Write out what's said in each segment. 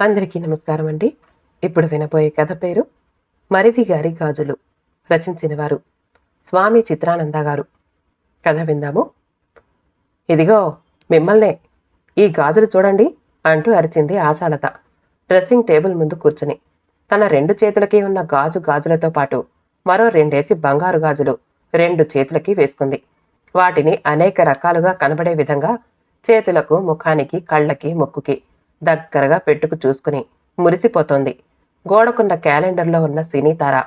అందరికీ నమస్కారం అండి. ఇప్పుడు వినబోయే కథ పేరు మరిది గారి గాజులు. రచించిన వారు స్వామి చిత్రానంద గారు. కథ విందాము. ఇదిగో మిమ్మల్నే ఈ గాజులు చూడండి అంటూ అరిచింది ఆశాలత. డ్రెస్సింగ్ టేబుల్ ముందు కూర్చుని. తన రెండు చేతులకి ఉన్న గాజు గాజులతో పాటు మరో రెండేసి బంగారు గాజులు రెండు చేతులకి వేసుకుంది. వాటిని అనేక రకాలుగా కనబడే విధంగా చేతులకు ముఖానికి కళ్ళకి ముక్కుకి దగ్గరగా పెట్టుకు చూసుకుని మురిసిపోతోంది. గోడకున్న క్యాలెండర్లో ఉన్న సినీ తార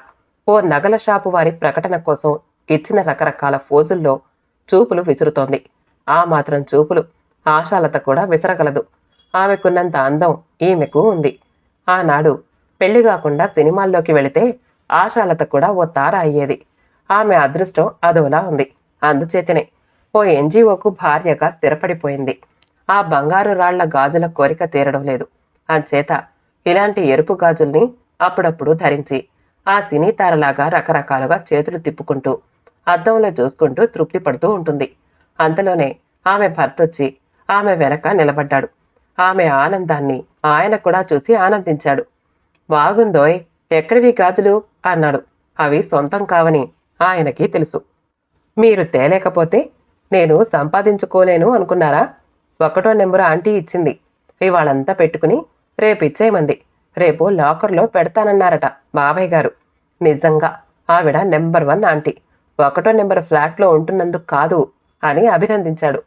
ఓ నగల షాపు వారి ప్రకటన కోసం ఇచ్చిన రకరకాల ఫోజుల్లో చూపులు విసురుతోంది. ఆ మాత్రం చూపులు ఆశాలత కూడా విసరగలదు. ఆమెకున్నంత అందం ఈమెకు ఉంది. ఆనాడు పెళ్ళి కాకుండా సినిమాల్లోకి వెళితే ఆశాలత కూడా ఓ తార అయ్యేది. ఆమె అదృష్టం అదోలా ఉంది. అందుచేతనే ఓ ఎన్జిఓకు భార్యగా స్థిరపడిపోయింది. ఆ బంగారు రాళ్ళ గాజుల కోరిక తీరడం లేదు. అంచేత ఇలాంటి ఎరుపు గాజుల్ని అప్పుడప్పుడు ధరించి ఆ సినీ తారలాగా రకరకాలుగా చేతులు తిప్పుకుంటూ అద్దంలో చూసుకుంటూ తృప్తి పడుతూ ఉంటుంది. అంతలోనే ఆమె భర్తొచ్చి ఆమె వెనక నిలబడ్డాడు. ఆమె ఆనందాన్ని ఆయన కూడా చూసి ఆనందించాడు. బాగుందోయ్ ఎక్కడివి గాజులు? అన్నాడు. అవి సొంతం కావని ఆయనకి తెలుసు. మీరు తేలేకపోతే నేను సంపాదించుకోలేను అనుకున్నారా? ఒకటో నెంబరు ఆంటీ ఇచ్చింది. ఇవాళంతా పెట్టుకుని రేపు ఇచ్చేయమంది. రేపు లాకర్లో పెడతానన్నారట బాబాయ్ గారు. నిజంగా ఆవిడ నెంబర్ వన్ ఆంటీ. ఒకటో నెంబర్ ఫ్లాట్లో ఉంటున్నందుకు కాదు అని అభినందించాడు.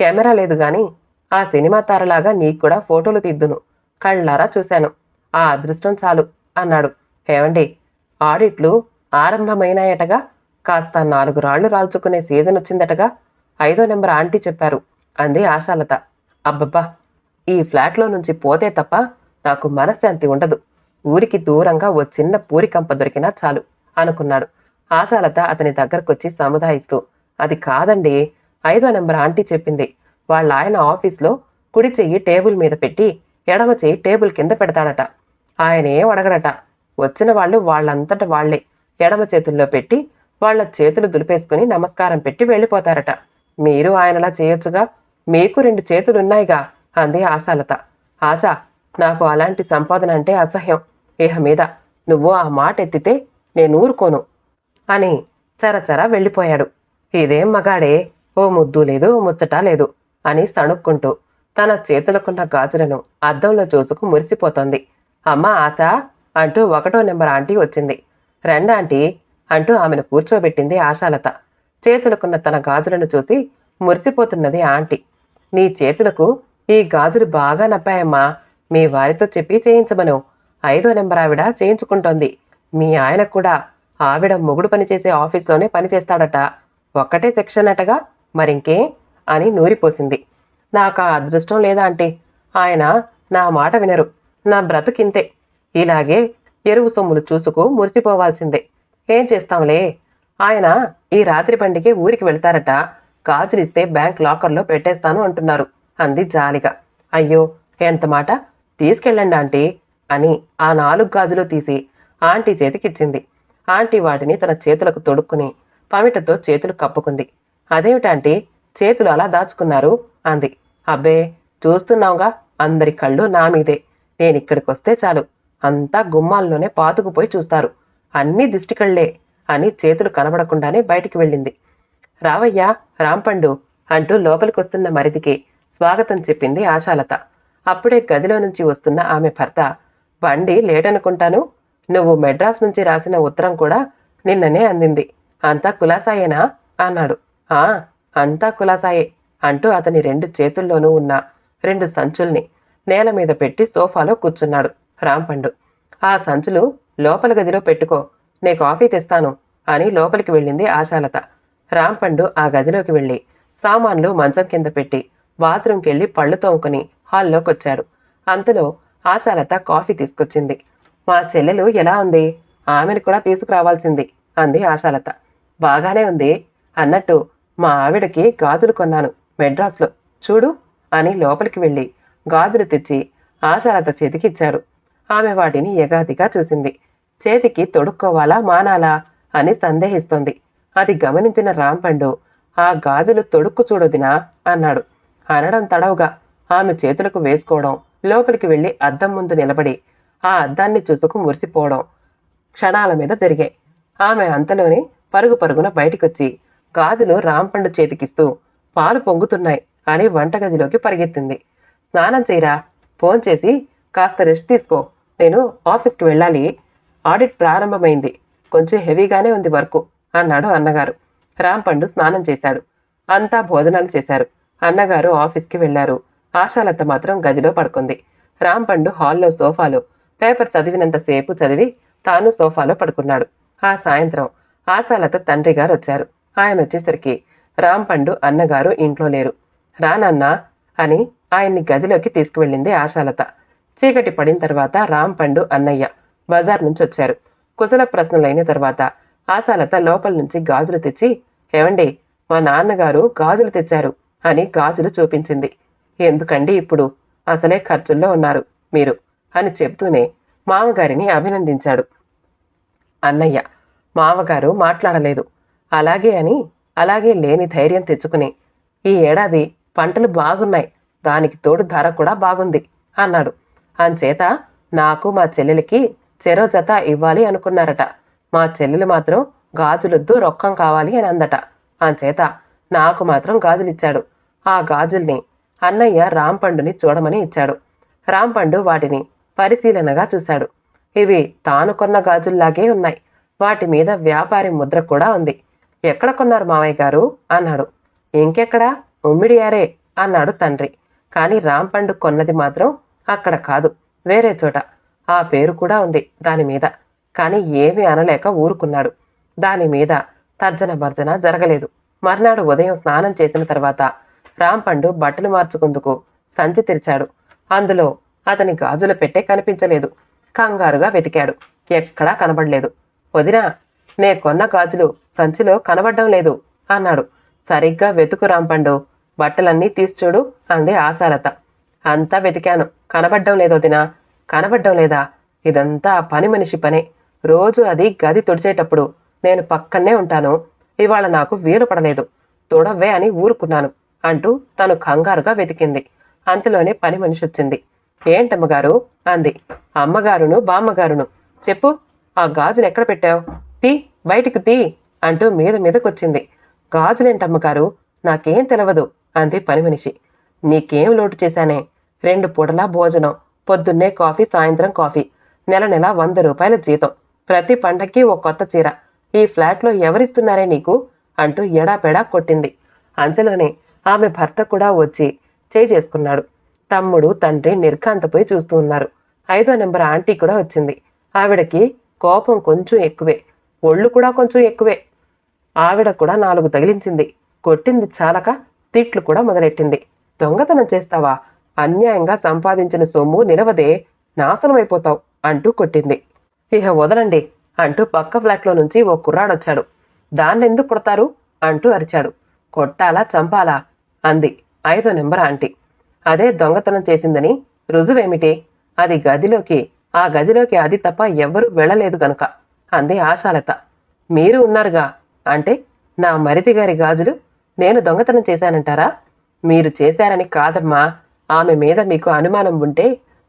కెమెరా లేదు గాని ఆ సినిమా తారలాగా నీకు కూడా ఫోటోలు తీద్దును. కళ్ళారా చూశాను. ఆ అదృష్టం చాలు అన్నాడు. ఏమండి ఆడిట్లు ఆరంభమైనాయటగా కాస్త నాలుగు రాళ్ళు రాల్చుకునే సీజన్ వచ్చిందటగా ఐదో నెంబర్ ఆంటీ చెప్పారు. అంది ఆశాలత. అబ్బబ్బా ఈ ఫ్లాట్లో నుంచి పోతే తప్ప నాకు మనశ్శాంతి ఉండదు. ఊరికి దూరంగా ఓ చిన్న పూరికంప దొరికినా చాలు అనుకున్నాడు. ఆశాలత అతని దగ్గరకొచ్చి సముదాయిస్తూ అది కాదండి ఐదో నెంబర్ ఆంటీ చెప్పింది. వాళ్ళ ఆయన ఆఫీస్లో కుడి చెయ్యి టేబుల్ మీద పెట్టి ఎడమ చెయ్యి టేబుల్ కింద పెడతాడట. ఆయన ఏం అడగడట? వచ్చిన వాళ్ళు వాళ్ళంతట వాళ్ళే ఎడమ చేతుల్లో పెట్టి వాళ్ళ చేతులు దులిపేసుకుని నమస్కారం పెట్టి వెళ్ళిపోతారట. మీరు ఆయనలా చేయొచ్చుగా? మీకు రెండు చేతులున్నాయిగా అంది ఆశాలత. ఆశ నాకు అలాంటి సంపాదన అంటే అసహ్యం. ఇహ మీద నువ్వు ఆ మాట ఎత్తితే నేను ఊరుకోను అని సరసర వెళ్ళిపోయాడు. ఇదేం మగాడే ఓ ముద్దు లేదు ఓ ముచ్చట లేదు అని సణుక్కుంటూ తన చేతులకున్న గాజులను అద్దంలో చూసుకు మురిసిపోతోంది. అమ్మ ఆశ అంటూ ఒకటో నెంబర్ ఆంటీ వచ్చింది. రెండు ఆంటీ అంటూ ఆమెను కూర్చోబెట్టింది ఆశాలత. చేతులకున్న తన గాజులను చూసి మురిసిపోతున్నది ఆంటీ. నీ చేతులకు ఈ గాజులు బాగా నప్పాయమ్మా. మీ వారితో చెప్పి చేయించమను. ఐదో నెంబర్ ఆవిడ చేయించుకుంటోంది. మీ ఆయన కూడా. ఆవిడ మొగుడు పనిచేసే ఆఫీస్లోనే పనిచేస్తాడట ఒక్కటే సెక్షన్ అటగా? మరింకే? అని నూరిపోసింది. నాకు ఆ అదృష్టం లేదా అంటే ఆయన నా మాట వినరు. నా బ్రతుకింతే. ఇలాగే ఎరువు సొమ్ములు చూసుకు మురిసిపోవాల్సిందే. ఏం చేస్తాంలే? ఆయన ఈ రాత్రి బండికి ఊరికి వెళ్తారట. గాజులిస్తే బ్యాంక్ లాకర్లో పెట్టేస్తాను అంటున్నారు. అంది జాలిగా. అయ్యో ఎంత మాట? తీసుకెళ్ళండి ఆంటీ అని ఆ నాలుగు గాజులు తీసి ఆంటీ చేతికిచ్చింది. ఆంటీ వాటిని తన చేతులకు తొడుక్కుని పమిటతో చేతులు కప్పుకుంది. అదేమిటంటే చేతులు అలా దాచుకున్నారు? అంది. అబ్బే చూస్తున్నావుగా అందరి కళ్ళు నా మీదే. నేను ఇక్కడికి వస్తే చాలు. అంతా గుమ్మాల్లోనే పాతుకుపోయి చూస్తారు. అన్నీ దిష్టి కళ్ళే అని చేతులు కనబడకుండానే బయటికి వెళ్ళింది. రావయ్యా రాంపండు అంటూ లోపలికొస్తున్న మరిదికి స్వాగతం చెప్పింది ఆశాలత. అప్పుడే గదిలో నుంచి వస్తున్న ఆమె భర్త బండి లేటనుకుంటాను. నువ్వు మెడ్రాస్ నుంచి రాసిన ఉత్తరం కూడా నిన్ననే అందింది. అంతా కులాసాయేనా? అన్నాడు. ఆ అంతా కులాసాయే అంటూ అతని రెండు చేతుల్లోనూ ఉన్న రెండు సంచుల్ని నేల మీద పెట్టి సోఫాలో కూర్చున్నాడు రాంపండు ఆ సంచులు లోపల గదిలో పెట్టుకో. నే కాఫీ తెస్తాను అని లోపలికి వెళ్ళింది ఆశాలత. రాంపండు ఆ గదిలోకి వెళ్ళి సామాన్లు మంచం కింద పెట్టి బాత్రూంకి వెళ్ళి పళ్ళు తోముకుని హాల్లోకొచ్చాడు. అంతలో ఆశాలత కాఫీ తీసుకొచ్చింది. మా చెల్లెలు ఎలా ఉంది? ఆమెను కూడా తీసుకురావాల్సింది అంది ఆశాలత. బాగానే ఉంది. అన్నట్టు మా ఆవిడకి గాజులు కొన్నాను మెడ్రాస్లో. చూడు అని లోపలికి వెళ్ళి గాజులు తెచ్చి ఆశాలత చేతికిచ్చాడు ఆమె వాటిని యగాదిగా చూసింది. చేతికి తొడుక్కోవాలా మానాలా అని సందేహిస్తోంది. అది గమనించిన రాంపండు ఆ గాజులు తొడుక్కు చూడొదినా అన్నాడు. అనడం తడవుగా ఆమె చేతులకు వేసుకోవడం లోపలికి వెళ్ళి అద్దం ముందు నిలబడి ఆ అద్దాన్ని చూసుకు మురిసిపోవడం క్షణాల మీద జరిగాయి. ఆమె అంతలోనే పరుగు పరుగున బయటికొచ్చి గాజులు రాంపండు చేతికిస్తూ పాలు పొంగుతున్నాయి అని వంటగదిలోకి పరిగెత్తింది. స్నానం చేయరా? ఫోన్ చేసి కాస్త రెస్ట్ తీసుకో. నేను ఆఫీస్కి వెళ్ళాలి. ఆడిట్ ప్రారంభమైంది. కొంచెం హెవీగానే ఉంది వర్క్. అన్నాడు అన్నగారు. రాంపండు స్నానం చేశాడు. అంతా భోజనాలు చేశారు. అన్నగారు ఆఫీస్కి వెళ్ళారు ఆశాలత మాత్రం గదిలో పడుకుంది. రాంపండు హాల్లో సోఫాలో పేపర్ చదివినంతసేపు చదివి తాను సోఫాలో పడుకున్నాడు. ఆ సాయంత్రం ఆశాలత తండ్రి గారు వచ్చారు. ఆయన వచ్చేసరికి రాంపండు అన్నగారు ఇంట్లో లేరు. రానన్నా అని ఆయన్ని గదిలోకి తీసుకువెళ్ళింది ఆశాలత. చీకటి పడిన తర్వాత రాంపండు అన్నయ్య బజార్ నుంచి వచ్చారు. కుశల ప్రశ్నలైన తర్వాత ఆశాలత లోపల నుంచి గాజులు తెచ్చి ఏమండి మా నాన్నగారు గాజులు తెచ్చారు అని గాజులు చూపించింది. ఎందుకండి ఇప్పుడు? అసలే ఖర్చుల్లో ఉన్నారు మీరు అని చెప్తూనే మామగారిని అభినందించాడు. అన్నయ్య మామగారు మాట్లాడలేదు. అలాగే అని అలాగే లేని ధైర్యం తెచ్చుకుని ఈ ఏడాది పంటలు బాగున్నాయి. దానికి తోడు ధర కూడా బాగుంది అన్నాడు. అంచేత నాకు మా చెల్లెలికి చెరో జత ఇవ్వాలి అనుకున్నారట. మా చెల్లెలు మాత్రం గాజులొద్దు రొక్కం కావాలి అని అందట. అంచేత నాకు మాత్రం గాజులిచ్చాడు. ఆ గాజుల్ని అన్నయ్య రాంపండుని చూడమని ఇచ్చాడు. రాంపండు వాటిని పరిశీలనగా చూశాడు. ఇవి తాను కొన్న గాజుల్లాగే ఉన్నాయి. వాటి మీద వ్యాపారి ముద్ర కూడా ఉంది. ఎక్కడ కొన్నారు మావయ్య గారు? అన్నాడు. ఇంకెక్కడా? ఉమ్మిడియారే అన్నాడు తండ్రి. కానీ రాంపండు కొన్నది మాత్రం అక్కడ కాదు. వేరే చోట. ఆ పేరు కూడా ఉంది దాని మీద. కానీ ఏమీ అనలేక ఊరుకున్నాడు. దాని మీద తర్జన భర్జన జరగలేదు. మర్నాడు ఉదయం స్నానం చేసిన తర్వాత రాంపండు బట్టలు మార్చుకుందుకు సంచి తెరిచాడు. అందులో అతని గాజుల పెట్టే కనిపించలేదు. కంగారుగా వెతికాడు. ఎక్కడా కనబడలేదు. వదినా నే కొన్న గాజులు సంచిలో కనబడ్డం లేదు అన్నాడు. సరిగ్గా వెతుకు రాంపండు బట్టలన్నీ తీసి చూడు అంది ఆశాలత. అంతా వెతికాను. కనబడ్డం లేదు వదినా. కనబడ్డం లేదా? ఇదంతా పని మనిషి పనే. రోజు అది గది తుడిచేటప్పుడు నేను పక్కనే ఉంటాను. ఇవాళ నాకు వీలు పడలేదు. తుడవే అని ఊరుకున్నాను అంటూ తను కంగారుగా వెతికింది. అంతలోనే పని మనిషి వచ్చింది ఏంటమ్మగారు? అంది. అమ్మగారును బామ్మగారును. చెప్పు ఆ గాజులు ఎక్కడ పెట్టావు? తీ బయటికి తీ అంటూ మీద మీదకొచ్చింది. గాజులేంటమ్మగారు? నాకేం తెలవదు అంది పని మనిషి. నీకేం లోటు చేశానే? రెండు పూటలా భోజనం పొద్దున్నే కాఫీ సాయంత్రం కాఫీ నెల నెల వంద రూపాయల జీతం. ప్రతి పండక్కి ఓ కొత్త చీర. ఈ ఫ్లాట్లో ఎవరిస్తున్నారే నీకు? అంటూ ఎడాపెడా కొట్టింది. అంతలోనే ఆమె భర్త కూడా వచ్చి చేయి చేసుకున్నాడు. తమ్ముడు తండ్రి నిర్ఘాంతపోయి చూస్తూ ఉన్నారు. ఐదో నెంబర్ ఆంటీ కూడా వచ్చింది. ఆవిడకి కోపం కొంచెం ఎక్కువే. ఒళ్ళు కూడా కొంచెం ఎక్కువే. ఆవిడ కూడా నాలుగు తగిలించింది. కొట్టింది చాలక తిట్లు కూడా మొదలెట్టింది. దొంగతనం చేస్తావా? అన్యాయంగా సంపాదించిన సొమ్ము నిలవదే నాశనమైపోతావు అంటూ కొట్టింది. ఇహ వదలండి అంటూ పక్క ఫ్లాట్లో నుంచి ఓ కుర్రాడొచ్చాడు. దాన్నెందుకు కొడతారు? అంటూ అరిచాడు. కొట్టాలా? చంపాలా? అంది ఐదో నెంబర్ ఆంటీ. అదే దొంగతనం చేసిందని రుజువేమిటి? అది గదిలోకి ఆ గదిలోకి అది తప్ప ఎవ్వరూ వెళ్ళలేదు గనుక అంది ఆశాలత. మీరు ఉన్నారుగా? అంటే నా మరిది గారి గాజులు నేను దొంగతనం చేశానంటారా? మీరు చేశారని కాదమ్మా. ఆమె మీద మీకు అనుమానం ఉంటే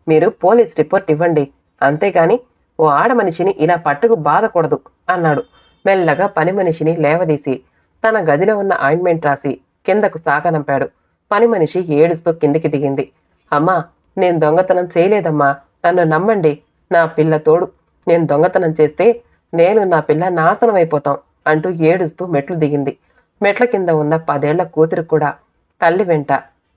మీరు పోలీస్ రిపోర్ట్ ఇవ్వండి. అంతేగాని ఓ ఆడ మనిషిని ఇలా పట్టుకు బాధకూడదు అన్నాడు. మెల్లగా పని మనిషిని లేవదీసి తన గదిలో ఉన్న ఆయింట్మెంట్ రాసి కిందకు సాగనంపాడు పని మనిషి ఏడుస్తూ కిందికి దిగింది. అమ్మా నేను దొంగతనం చేయలేదమ్మా నన్ను నమ్మండి నా పిల్ల తోడు. నేను దొంగతనం చేస్తే నేను నా పిల్ల నాశనం అయిపోతాం అంటూ ఏడుస్తూ మెట్లు దిగింది. మెట్ల కింద ఉన్న పదేళ్ళ కూతురు కూడా తల్లి వెంట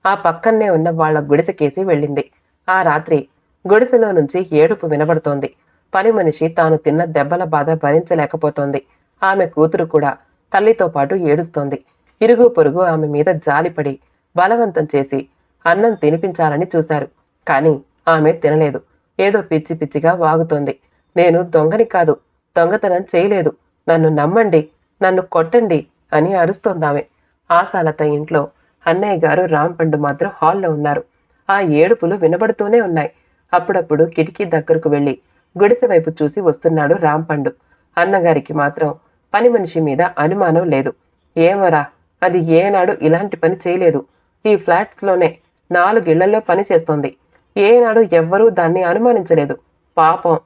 ఆ పక్కనే ఉన్న వాళ్ళ గుడిసెకేసి వెళ్ళింది. ఆ రాత్రి గుడిసెలో నుంచి ఏడుపు వినబడుతోంది. పని మనిషి తాను తిన్న దెబ్బల బాధ భరించలేకపోతోంది. ఆమె కూతురు కూడా తల్లితో పాటు ఏడుస్తోంది. ఇరుగు పొరుగు ఆమె మీద జాలిపడి బలవంతం చేసి అన్నం తినిపించాలని చూశారు. కానీ ఆమె తినలేదు. ఏదో పిచ్చి పిచ్చిగా వాగుతోంది. నేను దొంగని కాదు దొంగతనం చేయలేదు. నన్ను నమ్మండి నన్ను కొట్టండి అని అరుస్తోందామె. ఆశాలత ఇంట్లో అన్నయ్య గారు రాంపండు మాత్రం హాల్లో ఉన్నారు. ఆ ఏడుపులు వినబడుతూనే ఉన్నాయి. అప్పుడప్పుడు కిటికీ దగ్గరకు వెళ్ళి గుడిసె వైపు చూసి వస్తున్నాడు రాంపండు అన్నగారికి మాత్రం పని మనిషి మీద అనుమానం లేదు. ఏమరా అది ఏనాడు ఇలాంటి పని చేయలేదు. ఈ ఫ్లాట్స్లోనే నాలుగిళ్ళలో పని చేస్తోంది. ఏనాడు ఎవ్వరూ దాన్ని అనుమానించలేదు. పాపం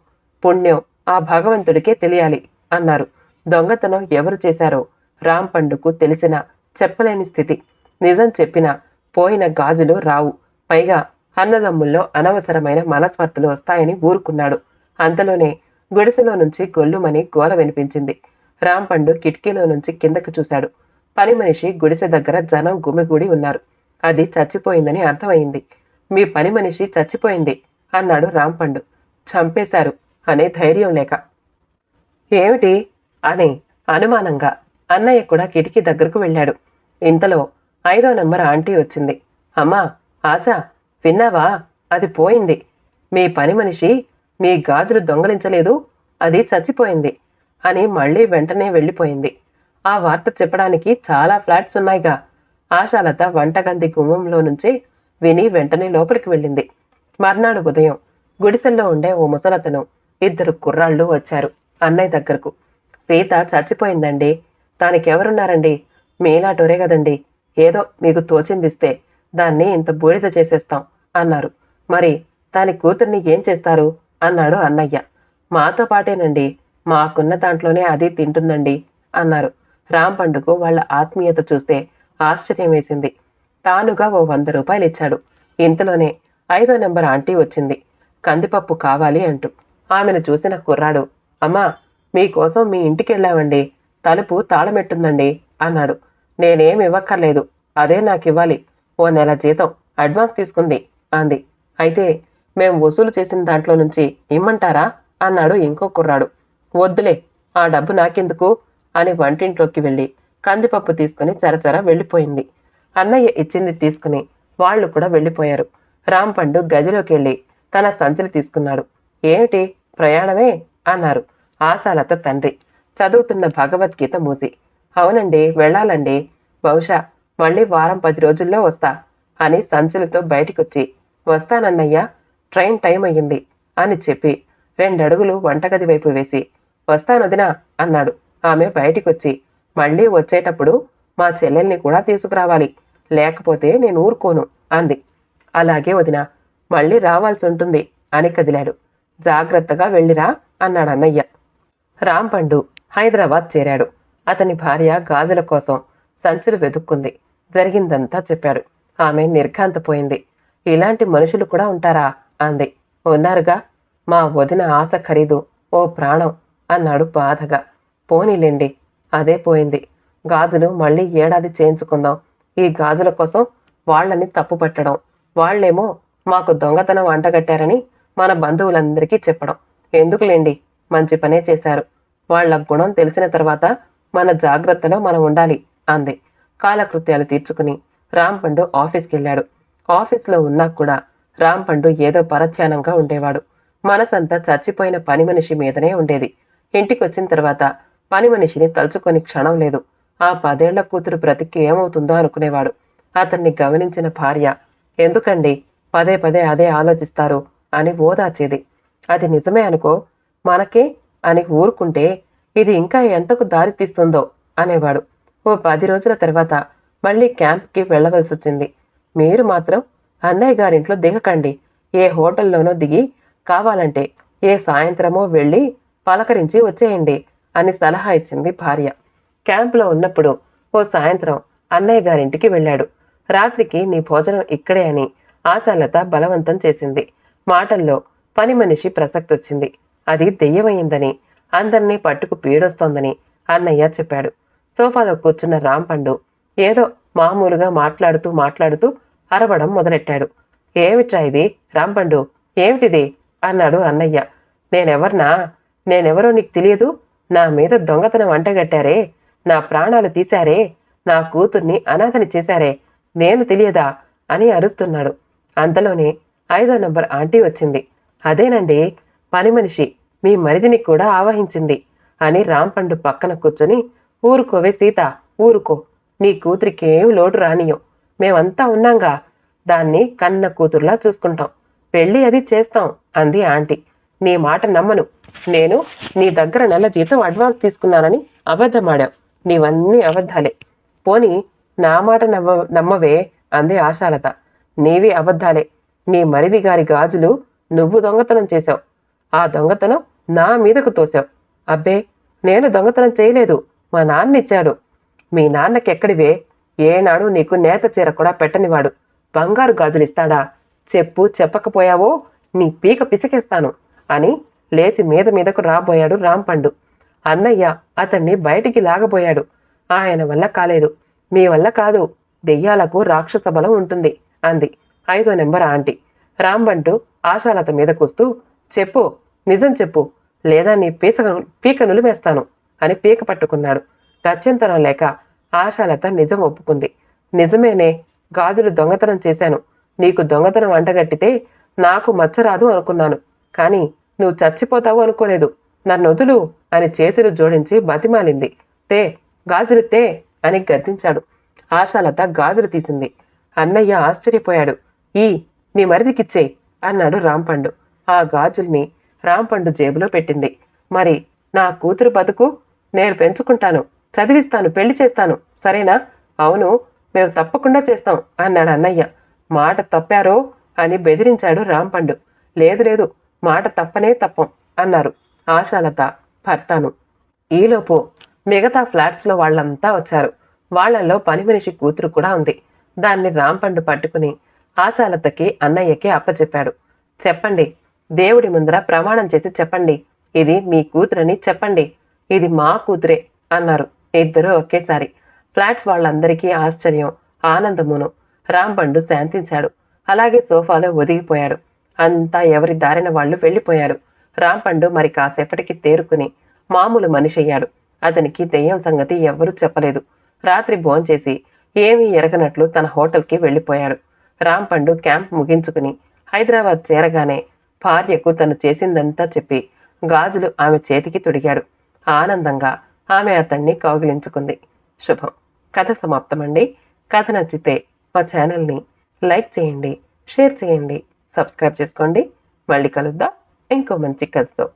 పుణ్యం ఆ భగవంతుడికే తెలియాలి అన్నారు. దొంగతనం ఎవరు చేశారో రాంపండుకు తెలిసిన చెప్పలేని స్థితి. నిజం చెప్పినా పోయిన గాజులు రావు. పైగా అన్నదమ్ముల్లో అనవసరమైన మనస్పర్ధలు వస్తాయని ఊరుకున్నాడు. అంతలోనే గుడిసెలో నుంచి గొల్లుమని గోల వినిపించింది. రాంపండు కిటికీలో నుంచి కిందకి చూశాడు. పని మనిషి గుడిసె దగ్గర జనం గుమిగూడి ఉన్నారు. అది చచ్చిపోయిందని అర్థమైంది మీ పని మనిషి చచ్చిపోయింది అన్నాడు రాంపండు చంపేశారు అనే ధైర్యం లేక. ఏమిటి? అని అనుమానంగా అన్నయ్య కూడా కిటికీ దగ్గరకు వెళ్ళాడు. ఇంతలో ఐదో నెంబర్ ఆంటీ వచ్చింది. అమ్మా ఆశ విన్నావా? అది పోయింది. మీ పని మనిషి మీ గాజులు దొంగలించలేదు అది చచ్చిపోయింది అని మళ్ళీ వెంటనే వెళ్ళిపోయింది. ఆ వార్త చెప్పడానికి చాలా ఫ్లాట్స్ ఉన్నాయిగా. ఆశాలత వంటగంది గుమ్మంలో నుంచి విని వెంటనే లోపలికి వెళ్ళింది. మర్నాడు ఉదయం గుడిసెల్లో ఉండే ఓ ముసలతను ఇద్దరు కుర్రాళ్ళు వచ్చారు అన్నయ్య దగ్గరకు. సీత చచ్చిపోయిందండి. దానికెవరున్నారండి మీలాటోరే కదండి. ఏదో మీకు తోచిందిస్తే దాన్ని ఇంత బూడిద చేసేస్తాం అన్నారు. మరి దాని కూతుర్ని ఏం చేస్తారు? అన్నాడు అన్నయ్య. మాతో పాటేనండి. మాకున్న దాంట్లోనే అది తింటుందండి అన్నారు. రామ్ పండుకు వాళ్ళ ఆత్మీయత చూస్తే ఆశ్చర్యం వేసింది. తానుగా ఓ వంద రూపాయలు ఇచ్చాడు. ఇంతలోనే ఐదో నెంబర్ ఆంటీ వచ్చింది. కందిపప్పు కావాలి అంటూ. ఆమెను చూసిన కుర్రాడు అమ్మా మీకోసం మీ ఇంటికి వెళ్ళామండి తలుపు తాళమెట్టుందండి అన్నాడు. నేనేం ఇవ్వక్కర్లేదు. అదే నాకు ఇవ్వాలి ఓ నెల జీతం అడ్వాన్స్ తీసుకుంది అంది. అయితే మేం వసూలు చేసిన దాంట్లో నుంచి ఇమ్మంటారా? అన్నాడు ఇంకో కుర్రాడు. వద్దులే ఆ డబ్బు నాకెందుకు? అని వంటింట్లోకి వెళ్ళి కందిపప్పు తీసుకుని చరచర వెళ్ళిపోయింది. అన్నయ్య ఇచ్చింది తీసుకుని వాళ్ళు కూడా వెళ్ళిపోయారు. రాంపండు గదిలోకి వెళ్ళి తన సంచులు తీసుకున్నాడు. ఏమిటి? ప్రయాణమే? అన్నారు ఆశాలత తండ్రి. చదువుతున్న భగవద్గీత మూసి. అవునండి వెళ్ళాలండి. బహుశా మళ్ళీ వారం పది రోజుల్లో వస్తా అని సంచులతో బయటికొచ్చి వస్తానన్నయ్యా. ట్రైన్ టైం అయ్యింది అని చెప్పి రెండడుగులు వంటగది వైపు వేసి వస్తానదినా అన్నాడు. ఆమె బయటికొచ్చి మళ్ళీ వచ్చేటప్పుడు మా చెల్లెల్ని కూడా తీసుకురావాలి. లేకపోతే నేను ఊరుకోను అంది. అలాగే వదిన మళ్ళీ రావాల్సి ఉంటుంది అని కదిలాడు. జాగ్రత్తగా వెళ్ళిరా అన్నాడు అన్నయ్య. రాంపండు హైదరాబాద్ చేరాడు. అతని భార్య గాజుల కోసం సంచులు వెతుక్కుంది జరిగిందంతా చెప్పాడు. ఆమె నిర్ఘాంతపోయింది. ఇలాంటి మనుషులు కూడా ఉంటారా? అంది. ఉన్నారుగా మా వదిన ఆశ ఖరీదు. ఓ ప్రాణం అన్నాడు బాధగా. పోనీలేండి. అదే పోయింది. గాజులు మళ్ళీ ఏడాది చేయించుకుందాం. ఈ గాజుల కోసం వాళ్ళని తప్పు పట్టడం. వాళ్ళేమో మాకు దొంగతనం అంటగట్టారని మన బంధువులందరికీ చెప్పడం. ఎందుకులేండి? మంచి పనే చేశారు. వాళ్ళ గుణం తెలిసిన తర్వాత మన జాగ్రత్తలో మనం ఉండాలి అంది. కాలకృత్యాలు తీర్చుకుని రాంపండు ఆఫీస్కి వెళ్ళాడు ఆఫీస్లో ఉన్నా కూడా రాంపండు ఏదో పరధ్యానంగా ఉండేవాడు. మనసంతా చచ్చిపోయిన పని మనిషి మీదనే ఉండేది. ఇంటికి వచ్చిన తర్వాత పని మనిషిని తలుచుకొని క్షణం లేదు. ఆ పదేళ్ళ కూతురు బ్రతికి ఏమవుతుందో అనుకునేవాడు. అతన్ని గమనించిన భార్య ఎందుకండి? పదే పదే అదే ఆలోచిస్తారు అని ఓదార్చేది. అది నిజమే అనుకో. మనకే అని ఊరుకుంటే ఇది ఇంకా ఎంతకు దారి తీస్తుందో అనేవాడు. ఓ పది రోజుల తర్వాత మళ్ళీ క్యాంప్కి వెళ్ళవలసి వచ్చింది మీరు మాత్రం అన్నయ్య గారింట్లో దిగకండి. ఏ హోటల్లోనో దిగి కావాలంటే ఏ సాయంత్రమో వెళ్ళి పలకరించి వచ్చేయండి అని సలహా ఇచ్చింది భార్య. క్యాంపులో ఉన్నప్పుడు ఓ సాయంత్రం అన్నయ్య గారింటికి వెళ్ళాడు. రాత్రికి నీ భోజనం ఇక్కడే అని ఆశాలత బలవంతం చేసింది. మాటల్లో పని మనిషి ప్రసక్తి వచ్చింది. అది దెయ్యమైందని అందరినీ పట్టుకు పీడొస్తోందని అన్నయ్య చెప్పాడు. సోఫాలో కూర్చున్న రాంపండు ఏదో మామూలుగా మాట్లాడుతూ మాట్లాడుతూ అరవడం మొదలెట్టాడు. ఏమిట్రా ఇది? రాంపండు ఏమిటిది? అన్నాడు అన్నయ్య. నేనెవర్నా? నేనెవరో నీకు తెలియదు? నా మీద దొంగతనం అంటగట్టారే? నా ప్రాణాలు తీశారే? నా కూతుర్ని అనాథని చేశారే? నేను తెలియదా? అని అరుస్తున్నాడు. అంతలోనే ఐదో నంబర్ ఆంటీ వచ్చింది. అదేనండి పని మనిషి. మీ మరిదిని కూడా ఆవహించింది అని రాంపండు పక్కన కూర్చొని ఊరుకోవే సీత ఊరుకో. నీ కూతురికేం లోటు రానియం మేమంతా ఉన్నాంగా. దాన్ని కన్న కూతురులా చూసుకుంటాం. పెళ్ళి అది చేస్తాం అంది ఆంటీ. నీ మాట నమ్మను. నేను నీ దగ్గర నెల జీతం అడ్వాన్స్ తీసుకున్నానని అబద్ధమాడావు నీవన్నీ అబద్ధాలే. పోని నా మాట నమ్మ నమ్మవే అంది ఆశాలత. నీవి అబద్ధాలే. నీ మరిది గారి గాజులు నువ్వు దొంగతనం చేశావు. ఆ దొంగతనం నా మీదకు తోశావు. అబ్బే నేను దొంగతనం చేయలేదు. మా నాన్న ఇచ్చాడు మీ నాన్నకెక్కడివే? ఏనాడు నీకు నేత చీర కూడా పెట్టనివాడు. బంగారు గాజులు ఇస్తాడా? చెప్పు చెప్పకపోయావో? నీ పీక పిసికేస్తాను అని లేచి మీద మీదకు రాబోయాడు రాంపండు. అన్నయ్య అతన్ని బయటికి లాగబోయాడు. ఆయన వల్ల కాలేదు. మీ వల్ల కాదు. దెయ్యాలకు రాక్షస బలం ఉంటుంది అంది ఐదో నెంబర్ ఆంటీ. రాంబంటు ఆశాలత మీద కూస్తూ చెప్పు నిజం చెప్పు. లేదా నీ పీక పీక నులిమేస్తాను అని పీక పట్టుకున్నాడు. గత్యంతరం లేక ఆశాలత నిజం ఒప్పుకుంది. నిజమేనే గాజులు దొంగతనం చేశాను. నీకు దొంగతనం అంటగట్టితే నాకు మచ్చరాదు అనుకున్నాను. కానీ నువ్వు చచ్చిపోతావు అనుకోలేదు. నన్ను వదులు అని చేతులు జోడించి బతిమాలింది. తే గాజులు తే అని గద్దించాడు. ఆశాలత గాజులు తీసింది. అన్నయ్య ఆశ్చర్యపోయాడు. ఈ నీ మరిదికిచ్చే అన్నాడు రాంపండు. ఆ గాజుల్ని రాంపండు జేబులో పెట్టింది. మరి నా కూతురు బతుకు నేను పెంచుకుంటాను. చదివిస్తాను పెళ్ళి చేస్తాను. సరేనా? అవును మేము తప్పకుండా చేస్తాం అన్నాడు అన్నయ్య. మాట తప్పారో అని బెదిరించాడు రాంపండు. లేదు లేదు మాట తప్పనే తప్పం అన్నారు ఆశాలత భర్తను. ఈలోపు మిగతా ఫ్లాట్స్లో వాళ్ళంతా వచ్చారు. వాళ్ళల్లో పని మనిషి కూతురు కూడా ఉంది. దాన్ని రాంపండు పట్టుకుని ఆశాలతకి అన్నయ్యకి అప్పచెప్పాడు. చెప్పండి దేవుడి ముందర ప్రమాణం చేసి చెప్పండి. ఇది మీ కూతురని చెప్పండి. ఇది మా కూతురే అన్నారు. ఇద్దరు ఒకేసారి. ఫ్లాట్స్ వాళ్ళందరికీ ఆశ్చర్యం. ఆనందమును. రాంపండు శాంతించాడు. అలాగే సోఫాలో ఒదిగిపోయాడు. అంతా ఎవరి దారిన వాళ్ళు వెళ్ళిపోయారు. రాంపండు మరి కాసేపటికి తేరుకుని మామూలు మనిషి అయ్యాడు అతనికి దెయ్యం సంగతి ఎవ్వరూ చెప్పలేదు. రాత్రి భోంచేసి ఏమీ ఎరగనట్లు తన హోటల్కి వెళ్ళిపోయాడు. రాంపండు క్యాంప్ ముగించుకుని హైదరాబాద్ చేరగానే భార్యకు తను చేసిందంతా చెప్పి గాజులు ఆమె చేతికి తొడిగాడు. ఆనందంగా ఆమె అతన్ని కౌగిలించుకుంది. శుభం. కథ సమాప్తమండి. కథ నచ్చితే మా ఛానల్ని లైక్ చేయండి షేర్ చేయండి సబ్స్క్రైబ్ చేసుకోండి. మళ్ళీ కలుద్దాం. ఇంకో మంచి కథతో.